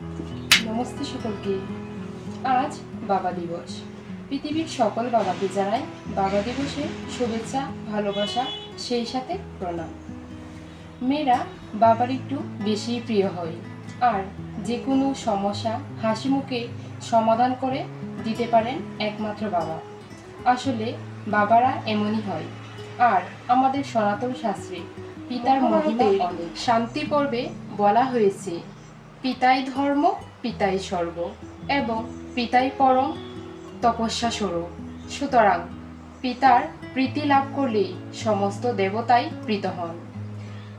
নমস্তে সকলকে। আজ বাবা দিবস। পৃথিবীর সকল বাবাকে জানাই বাবা দিবসে শুভেচ্ছা ভালোবাসা সেই সাথে প্রণাম। মেয়েরা বাবার একটু বেশি প্রিয় হয় আর যে কোনো সমস্যা হাসি মুখে সমাধান করে দিতে পারেন একমাত্র বাবা। আসলে বাবারা এমনই হয়। আর আমাদের সনাতন শাস্ত্রে পিতার মহিমা শান্তি পর্বে বলা হয়েছে পিতাই ধর্ম, পিতাই স্বর্গ এবং পিতাই পরম তপস্যা স্বরূপ। সুতরাং পিতার প্রীতি লাভ করলেই সমস্ত দেবতাই প্রীত হন।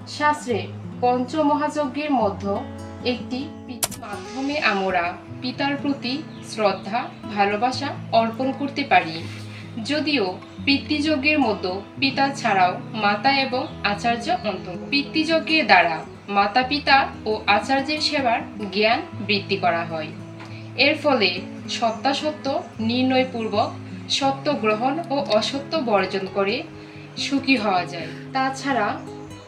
শাস্ত্রে পঞ্চমহাযজ্ঞের মধ্যে একটি মাধ্যমে আমরা পিতার প্রতি শ্রদ্ধা, ভালোবাসা অর্পণ করতে পারি। যদিও পিতৃযজ্ঞের মতো পিতা ছাড়াও মাতা এবং আচার্য অন্তর পিতৃযজ্ঞের দ্বারা মাতা পিতা ও আচার্যের সেবার জ্ঞান বৃদ্ধি করা হয়। এর ফলে সত্যাসত্য নির্ণয়পূর্বক সত্য গ্রহণ ও অসত্য বর্জন করে সুখী হওয়া যায়। তাছাড়া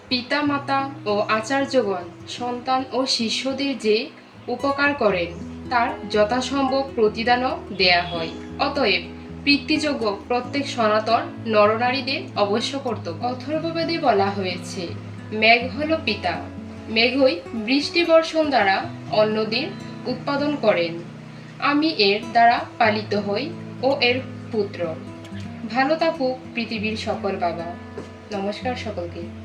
পিতা মাতা ও আচার্যগণ সন্তান ও শিষ্যদের যে উপকার করেন, তার যথাসম্ভব প্রতিদানও দেয়া হয়। অতএব পিতৃযোগ্য প্রত্যেক সনাতন নরনারীদের অবশ্য কর্তব্য। অথর্ববেদে বলা হয়েছে, মেঘ হল পিতা। মেঘই বৃষ্টি বর্ষণ দ্বারা অন্নদের উৎপাদন করেন। আমি এর দ্বারা পালিত হই ও এর পুত্র। ভালো থাকুক পৃথিবীর সকল বাবা। নমস্কার সকলকে।